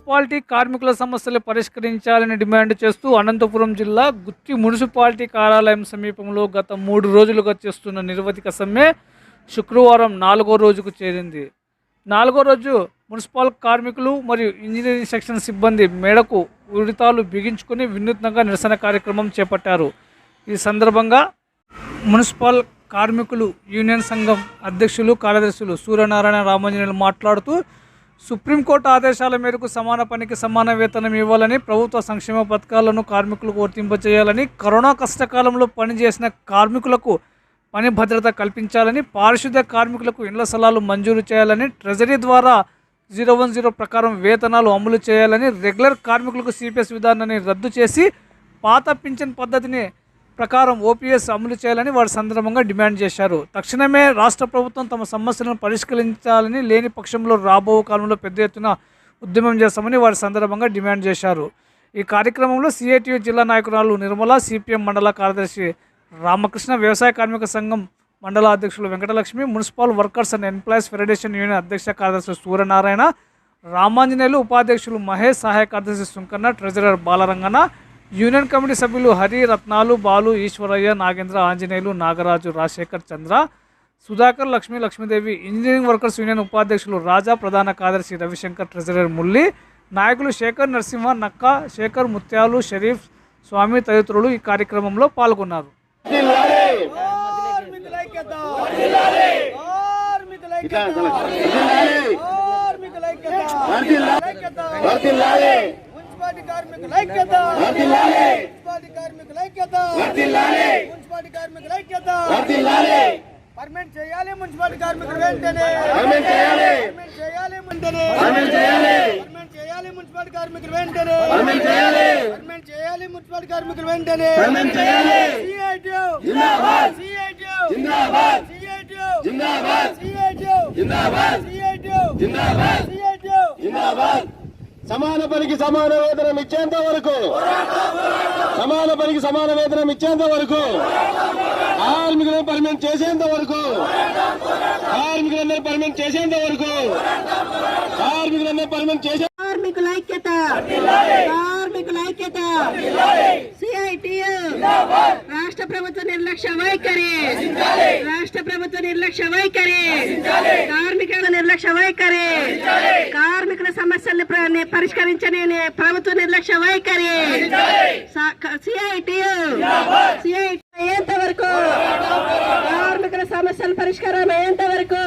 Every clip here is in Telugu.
మున్సిపాలిటీ కార్మికుల సమస్యలు పరిష్కరించాలని డిమాండ్ చేస్తూ అనంతపురం జిల్లా గుత్తి మున్సిపాలిటీ కార్యాలయం సమీపంలో గత మూడు రోజులుగా చేస్తున్న నిర్వధిక సమ్మె శుక్రవారం నాలుగో రోజుకు చేరింది. నాలుగో రోజు మున్సిపల్ కార్మికులు మరియు ఇంజనీరింగ్ సెక్షన్ సిబ్బంది మేడకు ఉరితాలు బిగించుకుని వినూత్నంగా నిరసన కార్యక్రమం చేపట్టారు. ఈ సందర్భంగా మున్సిపల్ కార్మికులు యూనియన్ సంఘం అధ్యక్షులు కార్యదర్శులు సూర్యనారాయణ రామాంజనేయులు మాట్లాడుతూ సుప్రీంకోర్టు ఆదేశాల మేరకు సమాన పనికి సమాన వేతనం ఇవ్వాలని ప్రభుత్వ సంక్షేమ పథకాలను కార్మికులకు వర్తింపజేయాలని కరోనా కష్టకాలంలో పనిచేసిన కార్మికులకు పని భద్రత కల్పించాలని పారిశుద్ధ్య కార్మికులకు ఇండ్ల స్థలాలు మంజూరు చేయాలని ట్రెజరీ ద్వారా జీరో వన్ జీరో ప్రకారం వేతనాలు అమలు చేయాలని రెగ్యులర్ కార్మికులకు సిపిఎస్ విధానాన్ని రద్దు చేసి పాత పింఛన్ పద్ధతిని ప్రకారం ఓపీఎస్ అమలు చేయాలని వారి సందర్భంగా డిమాండ్ చేశారు. తక్షణమే రాష్ట్ర ప్రభుత్వం తమ సమస్యలను పరిష్కరించాలని లేని పక్షంలో రాబో కాలంలో పెద్ద ఎత్తున ఉద్యమం చేస్తామని వారి సందర్భంగా డిమాండ్ చేశారు. ఈ కార్యక్రమంలో సిఐటియు జిల్లా నాయకురాలు నిర్మల సిపిఎం మండల కార్యదర్శి రామకృష్ణ వ్యవసాయ కార్మిక సంఘం మండల అధ్యక్షులు Venkatalakshmi municipal workers and employees federation union అధ్యక్ష కార్యదర్శి సూర్యనారాయణ రామాంజనేయులు ఉపాధ్యక్షులు మహేష్ సహాయ కార్యదర్శి Sunkanna treasurer Balarangana union committee సభ్యులు Hari Ratnalu Balu Eshwaraiah Nagendra Anjaneyulu Nagaraju Rajasekhar Chandra Sudhakar Lakshmi Lakshmidevi engineering workers union ఉపాధ్యక్షులు రాజా ప్రధాన కార్యదర్శి రవిశంకర్ ట్రెజరర్ ముల్లి నాయకులు శేఖర్ నరసింహ నక్క శేఖర్ ముత్యాలు షరీఫ్ స్వామి తదితరులు ఈ కార్యక్రమంలో పాల్గొన్నారు కార్మికుల ఐక్యత కార్మికుల ఐక్యత కార్మికుల ఐక్యత మున్సిపాలిటీ కార్మికుల ఐక్యత. మున్సిపాలిటీ కార్మికుల ఐక్యత. మున్సిపాలిటీ కార్మికుల ఐక్యత. పర్మనెంట్ చేయాలి మున్సిపాలిటీ కార్మికులు వెంటనే. పర్మనెంట్ చేయాలి. వెంటనే. పర్మనెంట్ చేయాలి. మున్సిపాలిటీ కార్మికులు వెంటనే. పర్మనెంట్ చేయాలి. మున్సిపాలిటీ కార్మికులు వెంటనే. జిందాబాద్. సిఐటియు జిందాబాద్. జిందాబాద్! సిఐటియు జిందాబాద్! సిఐటియు జిందాబాద్! సమాన పనికి సమాన వేతనం ఇచ్చేంత వరకు! సమాన పనికి సమాన వేతనం ఇచ్చేంత వరకు! కార్మికులను పర్మనెంట్ చేసేంత వరకు! కార్మికులందరూ పర్మనెంట్ చేసేంత వరకు! కార్మికులందరూ పర్మనెంట్ చేసే కార్మికుల ఐక్యత! కార్మికుల ఐక్యత! సిఐటియు! రాష్ట్ర ప్రభుత్వ నిర్లక్ష్య వైఖరి! రాష్ట్ర ప్రభుత్వ నిర్లక్ష్య వైఖరి. కార్మికుల నిర్లక్ష్య వైఖరి. కార్మికుల సమస్యల్ని పరిష్కరించని ప్రభుత్వ నిర్లక్ష్య వైఖరి. సిఐటియు సిఐటి అయ్యేంత వరకు కార్మికుల సమస్యల పరిష్కారం అయ్యేంత వరకు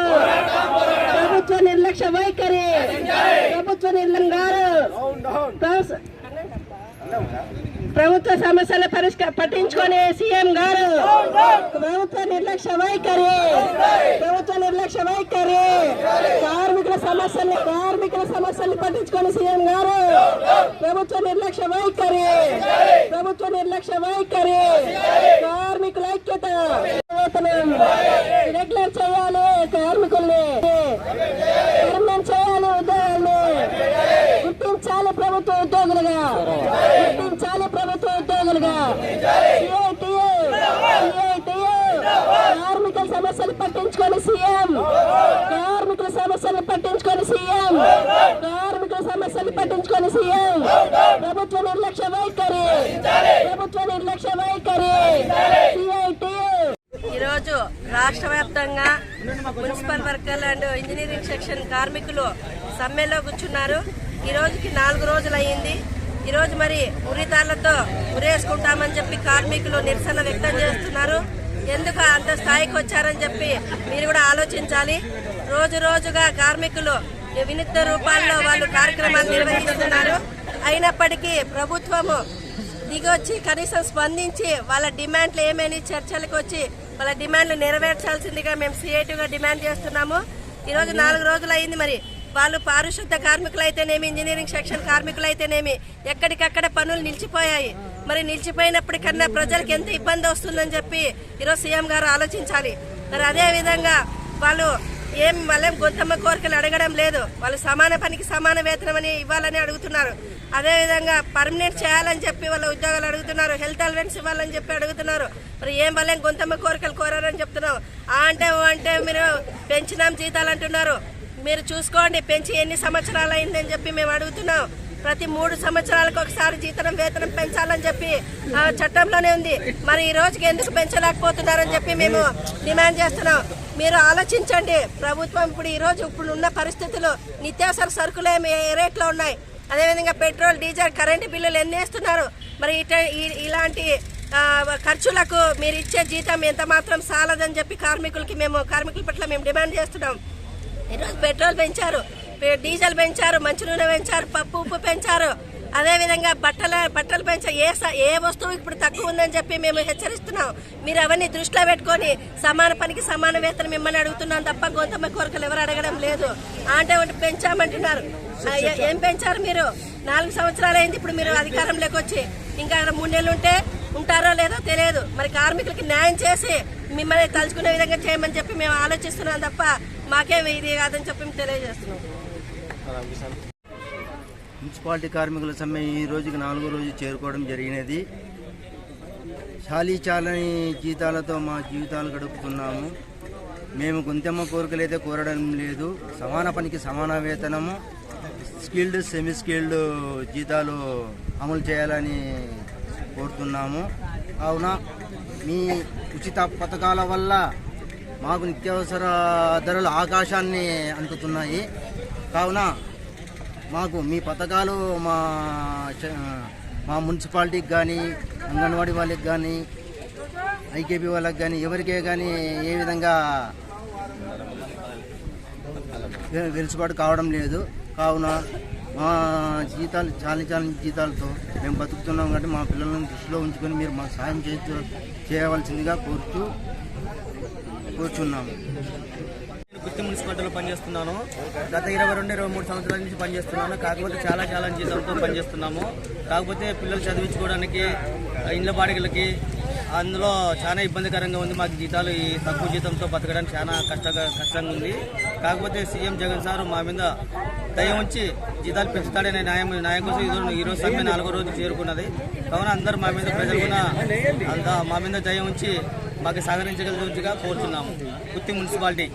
ప్రభుత్వ నిర్లక్ష్య వైఖరి. ప్రభుత్వ నిర్లంగారు ప్రభుత్వ సమస్యలు పరిష్క పట్టించుకొని సీఎం గారు. ప్రభుత్వ నిర్లక్ష్య వైఖరి. ప్రభుత్వ నిర్లక్ష్య వైఖరి. కార్మికుల సమస్యల్ని కార్మికుల సమస్యల్ని పట్టించుకొని సీఎం గారు. ప్రభుత్వ నిర్లక్ష్య వైఖరి. ప్రభుత్వ నిర్లక్ష్య వైఖరి కార్మికుల ఐక్యత వేతనం రెగ్యులర్ చేయాలి కార్మికుల్ని పర్మనెంట్ చేయాలి ఉద్యోగాల్ని గుర్తించాలి ప్రభుత్వ ఉద్యోగులుగా గుర్తించాలి ప్రభుత్వ ఉద్యోగులుగా CITU, CITU, కార్మికుల సమస్యలు పట్టించుకొని సీఎం. కార్మికుల సమస్యలు పట్టించుకొని సీఎం. కార్మికుల సమస్యలు పట్టించుకొని సీఎం. ప్రభుత్వ నిర్లక్ష్య వైఖరి. ప్రభుత్వ నిర్లక్ష్య వైఖరి. సిఐటి ఈరోజు రాష్ట్ర వ్యాప్తంగా మున్సిపల్ వర్కర్లు అండ్ ఇంజనీరింగ్ సెక్షన్ కార్మికులు సమ్మెలో కూర్చున్నారు. ఈ రోజుకి నాలుగు రోజులు అయ్యింది. ఈరోజు మరి ఉరితాళ్ళతో ఉరేసుకుంటామని చెప్పి కార్మికులు నిరసన వ్యక్తం చేస్తున్నారు. ఎందుకు అంత స్థాయికి వచ్చారని చెప్పి మీరు కూడా ఆలోచించాలి. రోజు రోజుగా కార్మికులు వినూత్న రూపాల్లో వాళ్ళు కార్యక్రమాలు నిర్వహిస్తున్నారు. అయినప్పటికీ ప్రభుత్వము దిగొచ్చి కనీసం స్పందించి వాళ్ళ డిమాండ్లు ఏమని చర్చలకు వచ్చి వాళ్ళ డిమాండ్లు నెరవేర్చాల్సిందిగా మేము సిఐటిగా డిమాండ్ చేస్తున్నాము. ఈరోజు నాలుగు రోజులు అయింది మరి. వాళ్ళు పారిశుద్ధ కార్మికులు అయితేనేమి ఇంజనీరింగ్ సెక్షన్ కార్మికులు అయితేనేమి ఎక్కడికక్కడ పనులు నిలిచిపోయాయి. మరి నిలిచిపోయినప్పటికన్నా ప్రజలకు ఎంత ఇబ్బంది వస్తుందని చెప్పి ఈరోజు సీఎం గారు ఆలోచించాలి. మరి అదే విధంగా వాళ్ళు ఏం మళ్ళీ గొంతమ్మ కోరికలు అడగడం లేదు. వాళ్ళు సమాన పనికి సమాన వేతనం అని ఇవ్వాలని అడుగుతున్నారు. అదేవిధంగా పర్మనెంట్ చేయాలని చెప్పి వాళ్ళ ఉద్యోగాలు అడుగుతున్నారు. హెల్త్ అలవెన్స్ ఇవ్వాలని చెప్పి అడుగుతున్నారు. మరి ఏం వల్ల గొంతమ్మ కోరికలు కోరారని చెప్తున్నాం ఆ అంటే ఓ అంటే మీరు పెంచినాం జీతాలు అంటున్నారు. మీరు చూసుకోండి పెంచి ఎన్ని సంవత్సరాలు అయిందని చెప్పి మేము అడుగుతున్నాం. ప్రతి మూడు సంవత్సరాలకు ఒకసారి జీతనం వేతనం పెంచాలని చెప్పి ఆ, చట్టంలోనే ఉంది. మరి ఈ రోజుకి ఎందుకు పెంచలేకపోతున్నారని చెప్పి మేము డిమాండ్ చేస్తున్నాం. మీరు ఆలోచించండి. ప్రభుత్వం ఇప్పుడు ఈ రోజు ఇప్పుడు ఉన్న పరిస్థితులు నిత్యావసర సరుకులు ఏ రేట్లో ఉన్నాయి? అదేవిధంగా పెట్రోల్ డీజిల్ కరెంటు బిల్లులు ఎన్ని వేస్తున్నారు? మరి ఇట ఈ- ఇలాంటి ఖర్చులకు మీరు ఇచ్చే జీతం ఎంత మాత్రం సాలదని చెప్పి కార్మికులకి మేము కార్మికుల పట్ల మేము డిమాండ్ చేస్తున్నాం. ఈరోజు పెట్రోల్ పెంచారు. డీజిల్ పెంచారు మంచి నూనె పెంచారు పప్పు ఉప్పు పెంచారు. అదేవిధంగా బట్టల బట్టలు పెంచారు ఏ ఏ వస్తువు ఇప్పుడు తక్కువ ఉందని చెప్పి మేము హెచ్చరిస్తున్నాం. మీరు అవన్నీ దృష్టిలో పెట్టుకొని సమాన పనికి సమాన వేతనం మిమ్మల్ని అడుగుతున్నాం తప్ప గొంతమ్మ కోరికలు ఎవరు అడగడం లేదు. అంటే ఒకటి పెంచామంటున్నారు. ఏ- పెంచారు మీరు? నాలుగు సంవత్సరాలు అయింది ఇప్పుడు మీరు అధికారంలోకి వచ్చి. ఇంకా మూడు నెలలు ఉంటే ఉంటారో లేదో తెలియదు. మరి కార్మికులకి న్యాయం చేసి మిమ్మల్ని తలుచుకునే విధంగా చేయమని చెప్పి మేము ఆలోచిస్తున్నాం తప్ప మాకేం ఇది కాదని చెప్పి తెలియజేస్తున్నాం. మున్సిపాలిటీ కార్మికుల సమ్మె ఈ రోజుకి నాలుగో రోజు చేరుకోవడం జరిగినది. చాలీ చాలని జీతాలతో మా జీవితాలు గడుపుతున్నాము. మేము గుంతెమ్మ కోరికలైతే కోరడం లేదు. సమాన పనికి సమాన వేతనము స్కిల్డ్ సెమీ స్కిల్డ్ జీతాలు అమలు చేయాలని కోరుతున్నాము. కావున మీ ఉచిత పథకాల వల్ల మాకు నిత్యావసర ధరలు ఆకాశాన్ని అంటుతున్నాయి కావున మాకు మీ పథకాలు మా మా మున్సిపాలిటీకి కానీ అంగన్వాడీ వాళ్ళకి కానీ ఐకేపీ వాళ్ళకి కానీ ఎవరికే కానీ ఏ విధంగా వెలుసుబాటు కావడం లేదు. కావున మా జీతాలు చాలి చాలని జీతాలతో మేము బతుకుతున్నాం కాబట్టి మా పిల్లలను దృష్టిలో ఉంచుకొని మీరు మాకు సాయం చేయవలసిందిగా కోరుతూ కూర్చున్నాము. గుత్తి మున్సిపాలిటీలో పనిచేస్తున్నాను. గత ఇరవై రెండు ఇరవై మూడు సంవత్సరాల నుంచి పనిచేస్తున్నాను. కాకపోతే చాలా చాలా జీతంతో పనిచేస్తున్నాము. కాకపోతే పిల్లలు చదివించుకోవడానికి ఇండ్ల బాడిగలకి అందులో చాలా ఇబ్బందికరంగా ఉంది. మాకు జీతాలు ఈ తక్కువ జీతంతో బతకడానికి చాలా కష్టంగా కష్టంగా ఉంది. కాకపోతే సీఎం జగన్ సార్ మా మీద దయ ఉంచి జీతాలు పెంచుతాడనే న్యాయం న్యాయం కోసం ఈరోజు ఈరోజు సమ్మె నాలుగో రోజు చేరుకున్నది. కావున అందరూ మా మీద ప్రజలు కూడా అంతా మా మీద దయ ఉంచి మాకు సహకరించగలిగా కోరుతున్నాము గుత్తి మున్సిపాలిటీ.